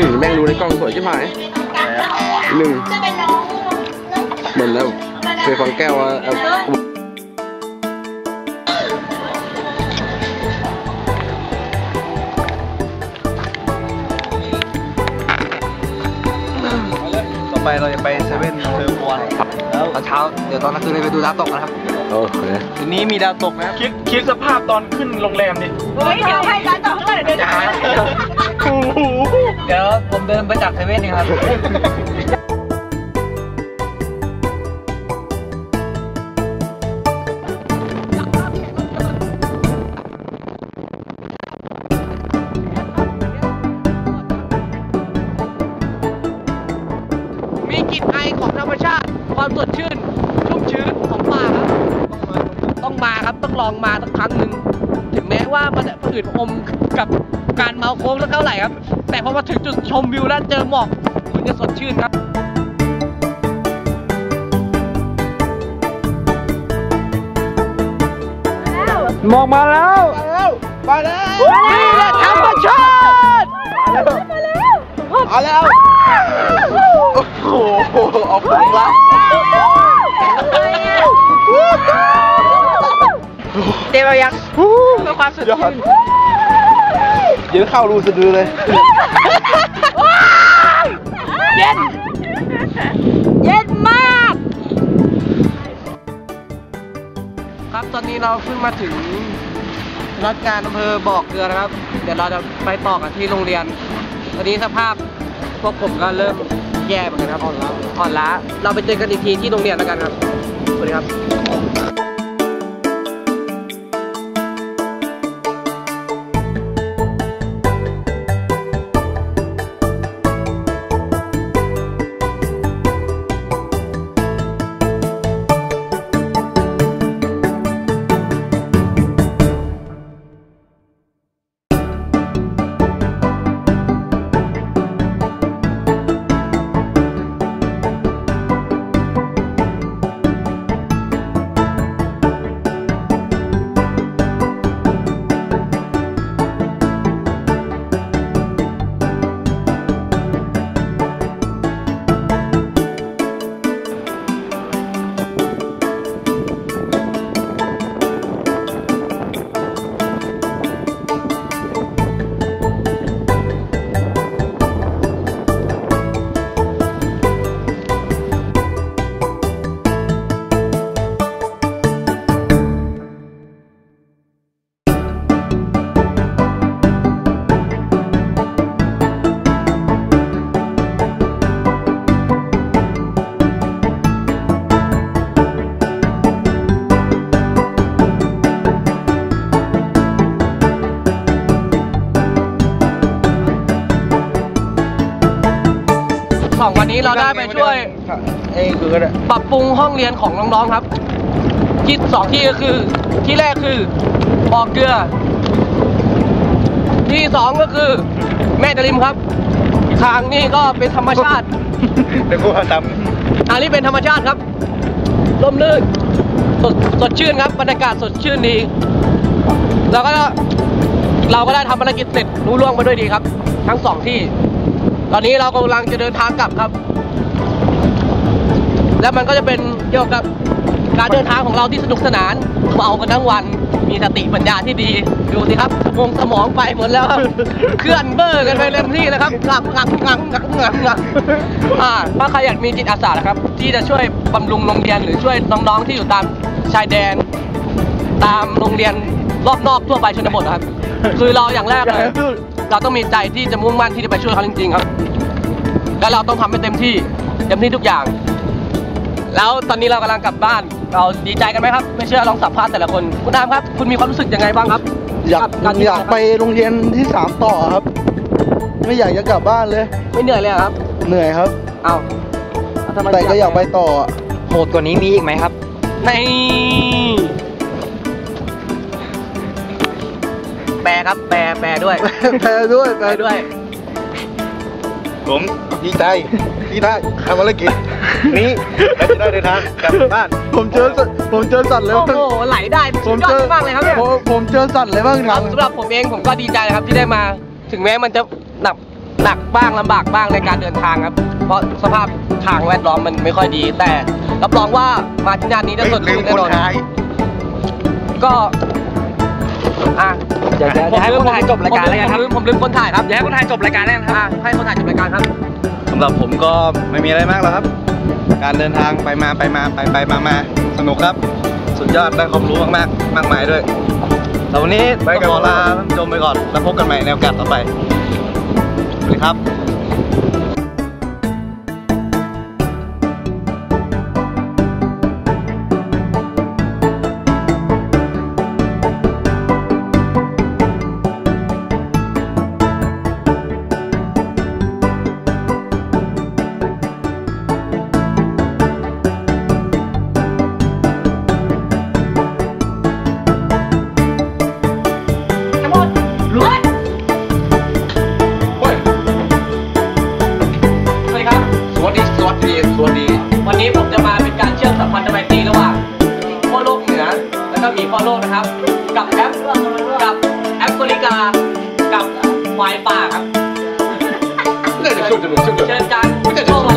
ใช่ไหมหนึ่งเหมือนแล้วเคยฟังแก้วว่าเอาต่อไปเราจะไปเซเว่นเทอร์บอลแล้วตอนเช้าเดี๋ยวตอนกลางคืนเราไปดูดาวตกนะครับโอเคทีนี้มีดาวตกนะครับคิดคิดสภาพตอนขึ้นโรงแรมดิเฮ้ยเดี๋ยวให้ร้านต่อข้างหน้าเดี๋ยวเดินหาโอ้โห เดี๋ยวผมเดินไปจากเซเว่นนี่ครับมีกลิ่นไอของธรรมชาติความสดชื่นชุ่มชื้นของป่าครับ ต้องมาครับต้องลองมาสักครั้งหนึ่งถึงแม้ว่ามันจะฝืดอมกับการเมาโค้งสักเท่าไหร่ครับ แต่พอมาถึงจุดชมวิวแล้วเจอหมอกคุณจะสดชื่นครับมองมาแล้วนี่แหละธรรมชาติเอาแล้วโอ้โหเอาฟังละเตรียมเอายังเพื่อความสดชื่น เดี๋ยวเข้ารูสะดือเลย เย็น เย็นมาก ครับตอนนี้เราเพิ่งมาถึงรัฐการอำเภอบ่อเกลือนะครับ เดี๋ยวเราจะไปต่อกันที่โรงเรียน ตอนนี้สภาพพวกผมก็เริ่มแย่เหมือนกันครับอ่อนล้าอ่อนล้า เราไปเจอกันอีกทีที่โรงเรียนแล้วกันครับสวัสดีครับ นี้เราได้ไปช่วยเอ้คือก็ได้ปรับปรุงห้องเรียนของน้องๆครับ ที่สองที่ก็คือ ที่แรกคือบ่อเกลือ ที่สองก็คือ แม่จริมครับ ทางนี่ก็เป็นธรรมชาติเดี๋ยวกูทอันนี้เป็นธรรมชาติครับร่มรื่นสดสดชื่นครับบรรยากาศสดชื่นดีแล้วก็เราก็ได้ทำภารกิจเสร็จรู้ล่วงไปด้วยดีครับ ทั้งสองที่ ตอนนี้เรากำลังจะเดินทางกลับครับ แล้วมันก็จะเป็นเกี่ยวกับการเดินทางของเราที่สนุกสนานเมากันทั้งวัน มีสติปัญญาที่ดี ดูสิครับวงสมองไปหมดแล้วครับ เคลื่อนเบอร์กันไปเต็มที่แล้วครับงักงักงักงักงักงักอ่าถ้าใครอยากมีจิตอาสานะครับ ที่จะช่วยบำรุงโรงเรียนหรือช่วยน้องๆที่อยู่ตามชายแดน ตามโรงเรียนรอบนอกทั่วไปชนบทนะครับ คือเราอย่างแรกเลยเราต้องมีใจที่จะมุ่งมั่นที่จะไปช่วยเขาจริงๆครับ แล้วเราต้องทำให้เต็มที่ เต็มที่ทุกอย่าง แล้วตอนนี้เรากำลังกลับบ้าน เราดีใจกันไหมครับ ไม่เชื่อลองสัมภาษณ์แต่ละคน คุณอามครับ คุณมีความรู้สึกยังไงบ้างครับอยากบที่อยากไปโรงเรียนที่สามต่อครับ ไม่อยากจะกลับบ้านเลย ไม่เหนื่อยเลยเหรอครับ เหนื่อยครับ เอาล้วทำไมแต่ก็อยากไปต่ออะโหดกว่านี้มีอีกไหมครับ ในแปลครับ แปลแปลด้วยแพ้ด้วยแพ้แปลด้วย ผมดีใจที่ได้ทำภารกิจ นี้และจะได้เดินทางกลับบ้านผมเจอสัตว์ผมเจอสัตว์เลยโอ้บ้างโหไหลได้ผมยอเจดอมากเลยครับเนี่ยผมผมเจอสัตว์เลยบ้างคทารับงสำหรับผมเองผมก็ดีใจนะครับที่ได้มา ถึงแม้มันจะหนักหนักบ้างลำบากบ้างในการเดินทางครับ เพราะสภาพทางแวดล้อมมันไม่ค่อยดี แต่รับรองว่ามาที่งานนี้จะสดลืชื่มนแน่คนนอนท้าย ก็อะเดี๋ยวเดี๋ยวเดี๋ยวให้คนถ่ายจบรายการแล้วกันครับ ผมลืมผมลืมคนถ่ายครับเดี๋ยวให้คนถ่ายจบรายการแล้วกันครับอะให้คนถ่ายจบรายการครับ สำหรับผมก็ไม่มีอะไรมากแล้วครับ การเดินทางไปมาไปมาไปไปมามาสนุกครับ สุดยอดได้ความรู้มากๆ มากมายด้วยแต่วันนี้ไปกับขอลาท่านผู้ชมไปก่อน แล้วพบกันใหม่ในโอกาสต่อไปสวัสดีครับ กับแอปกับแอปกริกา กับไวป่าครับ，เชิญ，กานชม